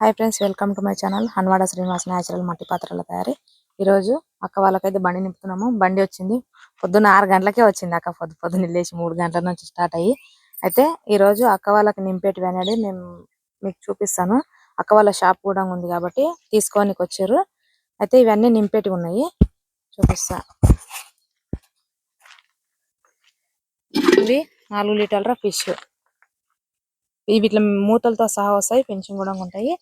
Hi friends welcome to my channel Hanwada Srinivas natural మట్టి పాత్రల తయారీ ఈరోజు అక్క వాళ్ళకైతే బండి నింపుతున్నాము. బండి వచ్చింది. పొద్దున్న ఆరు గంటలకే వచ్చింది అక్క. పొద్దు పొద్దున్న లేచి మూడు గంటల నుంచి స్టార్ట్ అయ్యి. అయితే ఈ రోజు అక్క వాళ్ళకి నింపేటివి అనేది నేను మీకు చూపిస్తాను. అక్క వాళ్ళ షాప్ కూడా ఉంది కాబట్టి తీసుకోనికి వచ్చారు. అయితే ఇవన్నీ నింపేటివి ఉన్నాయి. చూపిస్తా. ఇవి నాలుగు లీటర్ల ఫిష్ ఇవి ఇట్లా మూతలతో సహా వస్తాయి. పెంచింగ్ కూడా ఉంటాయి.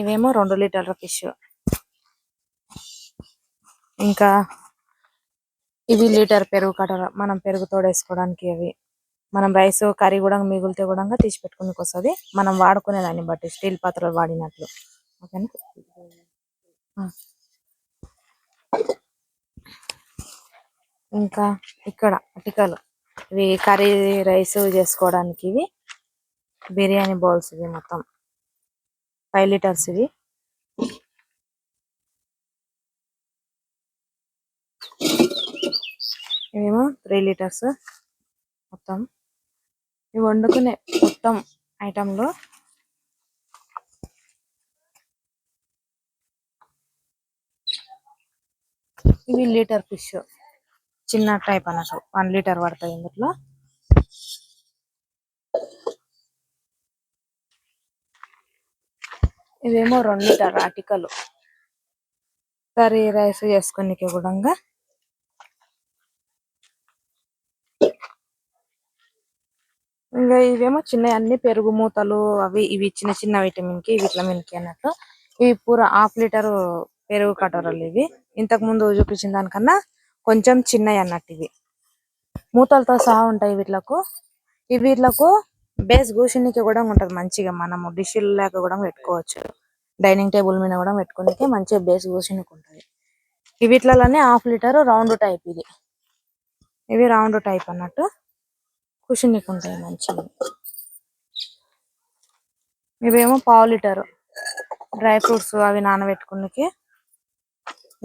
ఇవేమో రెండు లీటర్ల ఫిష్. ఇంకా ఇవి లీటర్ పెరుగు కట్టర్ మనం పెరుగు తోడేసుకోవడానికి అవి. మనం రైస్ కర్రీ కూడా మిగిలితే కూడా తీసి పెట్టుకునేకి వస్తుంది మనం వాడుకునే దాన్ని బట్టి స్టీల్ పాత్రలు వాడినట్లు. ఓకేనా? ఇంకా ఇక్కడ అటికలు ఇవి కర్రీ రైస్ చేసుకోవడానికి ఇవి బిర్యానీ బౌల్స్ ఇవి మొత్తం. ఫైవ్ లీటర్స్ ఇవి. ఇవేమో త్రీ లీటర్స్ మొత్తం. ఇవి వండుకునే మొత్తం ఐటెంలో ఇవి లీటర్ ఫిష్. చిన్న టైప్ అన్నట్టు. వన్ లీటర్ పడుతుంది ఇందులో. ఇవేమో రెండు లీటర్ అటికలు కర్రీ రైస్ చేసుకునే కూడా ఇంకా ఇవేమో చిన్న అన్ని పెరుగు మూతలు అవి ఇవి చిన్న చిన్న విటమిన్కి విటమిన్కి అన్నట్టు. ఇవి పూర హాఫ్ లీటర్ పెరుగు కటోరలు ఇవి. ఇంతకు ముందు చూపించిన దానికన్నా కొంచెం చిన్నవి అన్నట్టు ఇవి. మూతలతో సహా ఉంటాయి వీటిలకు. ఇవి వీటిలకు బేస్ కూర్చునికి కూడా ఉంటది మంచిగా. మనము డిష్ లేక కూడా పెట్టుకోవచ్చు. డైనింగ్ టేబుల్ మీద కూడా పెట్టుకోనికి మంచిగా బేస్ కూర్చునికి ఉంటది. ఈ హాఫ్ లీటర్ రౌండ్ టైప్ ఇది. ఇవి రౌండ్ టైప్ అన్నట్టు కుషినికి ఉంటాయి మంచిగా. ఇవేమో పావు లీటర్ డ్రై ఫ్రూట్స్ అవి నానబెట్టుకునికి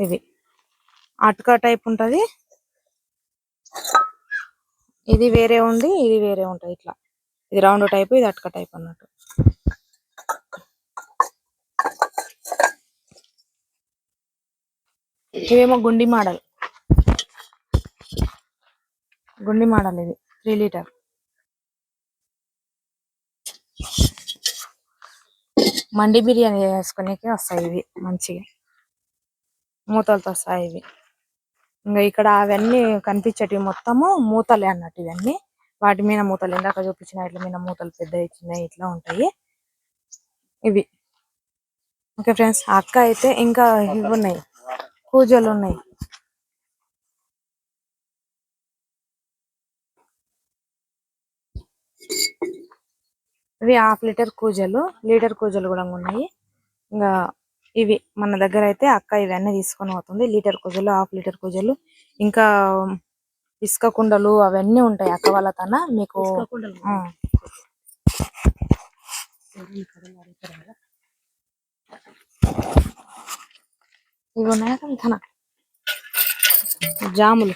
ఇవి. అటుక టైప్ ఉంటది. ఇది వేరే ఉంది ఇది వేరే ఉంటది ఇట్లా. ఇది రౌండ్ టైప్ ఇది అటుక టైప్ అన్నట్టు. ఇవేమో గుండి మోడల్. గుండి మోడల్ ఇది త్రీ లీటర్. మండి బిర్యానీ చేసుకునేకి వస్తాయి ఇవి మంచిగా. మూతలతో వస్తాయి ఇవి. ఇంకా ఇక్కడ అవన్నీ కనిపించేటివి మొత్తము మూతలే అన్నట్టు ఇవన్నీ. వాటి మీద మూతలు ఇందాక చూపించిన ఇట్ల మీద మూతలు పెద్దవి చిన్నవి ఇట్లా ఉంటాయి. ఇవి. ఓకే ఫ్రెండ్స్ అక్క అయితే ఇంకా ఇవి ఉన్నాయి. కూజలు ఉన్నాయి. ఇవి హాఫ్ లీటర్ కూజలు లీటర్ కూజలు కూడా ఉన్నాయి. ఇంకా ఇవి మన దగ్గర అయితే అక్క ఇవన్నీ తీసుకొని పోతుంది. లీటర్ కూజలు హాఫ్ లీటర్ కూజలు. ఇంకా ఇసుక కుండలు అవన్నీ ఉంటాయి అక్క వాళ్ళ తన. మీకు. ఇవి ఉన్నాయా తన జాములు.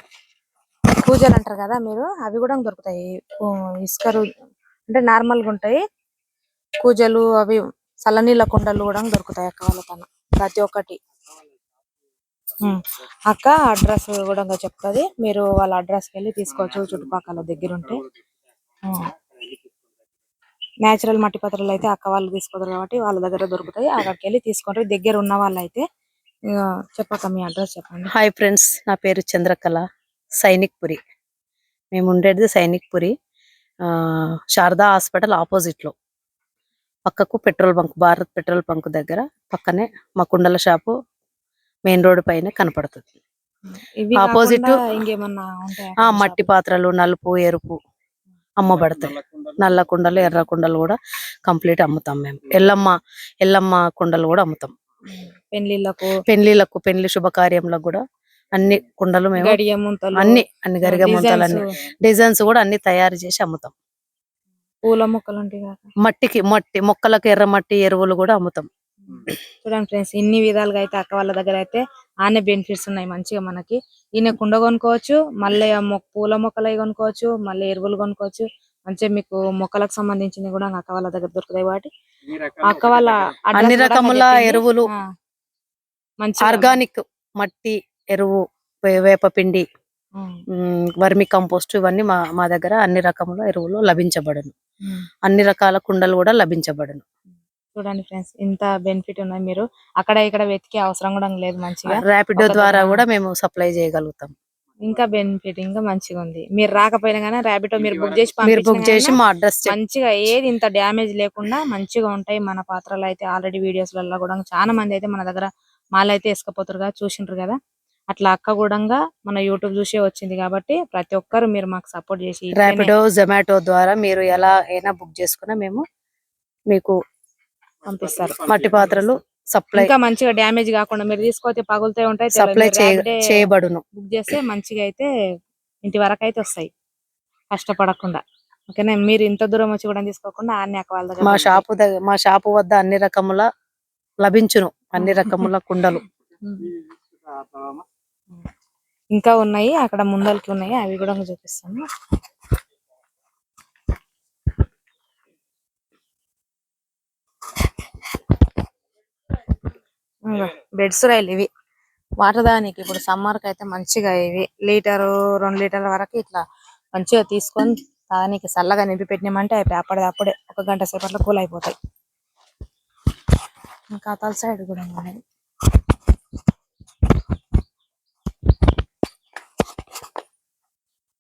పూజలు అంటారు కదా మీరు అవి కూడా దొరుకుతాయి. ఊ, ఇసుక రు- అంటే నార్మల్గా ఉంటాయి. కూజలు అవి చల్లనీళ్ళ కుండలు కూడా దొరుకుతాయి అక్క వాళ్ళ తన. ప్రతి ఒక్కటి. అక్క అడ్రస్ కూడా చెప్తుంది. మీరు వాళ్ళ అడ్రస్ వెళ్ళి తీసుకోవచ్చు చుట్టుపక్కల దగ్గర ఉంటే నేచురల్ మట్టి పత్రాలు అయితే అక్క వాళ్ళు తీసుకోతారు కాబట్టి వాళ్ళ దగ్గర దొరుకుతాయి. అక్కడికి వెళ్ళి తీసుకుంటారు. దగ్గర ఉన్న వాళ్ళు అయితే చెప్పక మీ అడ్రస్ చెప్పండి. హాయ్ ఫ్రెండ్స్ నా పేరు చంద్రకళ సైనిక్ పురి మేము ఉండేది సైనిక్ పురి శారదా హాస్పిటల్ ఆపోజిట్లో పక్కకు petrol bunk Bharat petrol bunk దగ్గర పక్కనే మా కుండల షాపు మెయిన్ రోడ్ పైన కనపడుతుంది. ఇంకేమన్నా ఉంటాయా ఆ మట్టి పాత్రలు నలుపు ఎరుపు అమ్మబడతాయి నల్ల కుండలు. ఎర్ర కుండలు కూడా కంప్లీట్ అమ్ముతాం మేము. ఎల్లమ్మ ఎల్లమ్మ కుండలు కూడా అమ్ముతాం. పెళ్ళిళ్ళకు పెళ్ళిలకు పెళ్ళి శుభకార్యంలకు కూడా అన్ని కుండలు మేము అన్ని అన్ని గరిగ ముంతలు అన్ని డిజైన్స్ కూడా అన్ని తయారు చేసి అమ్ముతాం. పూల మొక్కలు మట్టికి మట్టి మొక్కలకు ఎర్ర మట్టి ఎరువులు కూడా అమ్ముతాం. చూడండి ఫ్రెండ్స్ ఇన్ని విధాలుగా అయితే అక్క వాళ్ళ దగ్గర అయితే ఆనే బెనిఫిట్స్ ఉన్నాయి మంచిగా మనకి. ఈయన కుండ కొనుక్కోవచ్చు మళ్ళీ పూల మొక్కలు అవి కొనుక్కోవచ్చు మళ్ళీ ఎరువులు కొనుక్కోవచ్చు. మంచిగా మీకు మొక్కలకు సంబంధించింది కూడా అక్క వాళ్ళ దగ్గర దొరుకుతాయి కాబట్టి అక్క వాళ్ళ అన్ని రకముల. ఎరువులు. ఆ. మంచిగా ఆర్గానిక్ మట్టి ఎరువు వే- వేపపిండి ఉమ్, ఉమ్, వర్మి కంపోస్ట్ ఇవన్నీ మా మా దగ్గర అన్ని రకముల ఎరువులు లభించబడును. అన్ని రకాల కుండలు కూడా లభించబడును. చూడండి ఫ్రెండ్స్ ఇంత బెనిఫిట్ ఉన్నాయి మీరు. అక్కడ ఇక్కడ వెతికే అవసరం కూడా లేదు మంచిగా. ర్యాపిడో ద్వారా కూడా మేము సప్లై చేయగలుగుతాం. ఇంకా బెనిఫిట్ ఇంకా మంచిగా ఉంది. మీరు రాకపోయినా కానీ ర్యాబిటో మీరు బుక్ చేసి మీరు బుక్ చేసి మా అడ్రస్ మంచిగా ఏది ఇంత డ్యామేజ్ లేకుండా మంచిగా ఉంటాయి. మన పాత్రలు అయితే ఆల్రెడీ వీడియోస్లలో కూడా చాలా మంది అయితే మన దగ్గర మాల్ అయితే వేసుకపోతారు కదా చూసిండ్రు కదా. అట్లా అక్క కూడా మన యూట్యూబ్ చూసే వచ్చింది కాబట్టి ప్రతి ఒక్కరు మీరు మాకు సపోర్ట్ చేసి ర్యాపిడో జొమాటో ద్వారా మీరు ఎలా అయినా బుక్ చేసుకున్నా మేము మీకు పంపిస్తారు. మట్టి పాత్రలు సప్లై ఇంకా మంచిగా డ్యామేజ్ కాకుండా మీరు తీసుకొస్తే పగులుతూ ఉంటాయి సప్లై చేయబడును. బుక్ చేస్తే మంచిగా అయితే ఇంటి వరకు అయితే వస్తాయి. కష్టపడకుండా. ఓకేనా? మీరు ఇంత దూరం వచ్చి కూడా తీసుకోకుండా అక్క వాళ్ళ దగ్గర మా. షాపు దగ్గర మా షాపు వద్ద అన్ని రకముల లభించును. అన్ని రకముల కుండలు. ఇంకా ఉన్నాయి అక్కడ ముందలకి ఉన్నాయి అవి కూడా చూపిస్తాను. బెడ్స్ రైలు ఇవి. వాటర్ దానికి ఇప్పుడు సమ్మర్కి అయితే మంచిగా ఇవి. లీటరు రెండు లీటర్ల వరకు ఇట్లా మంచిగా తీసుకొని దానికి చల్లగా నింపి పెట్టినామంటే అయిపోయి అప్పటిది అప్పుడే. ఒక గంట సేపట్లో కూల్ అయిపోతాయి ఇంకా తల సైడ్ కూడా ఉన్నాయి.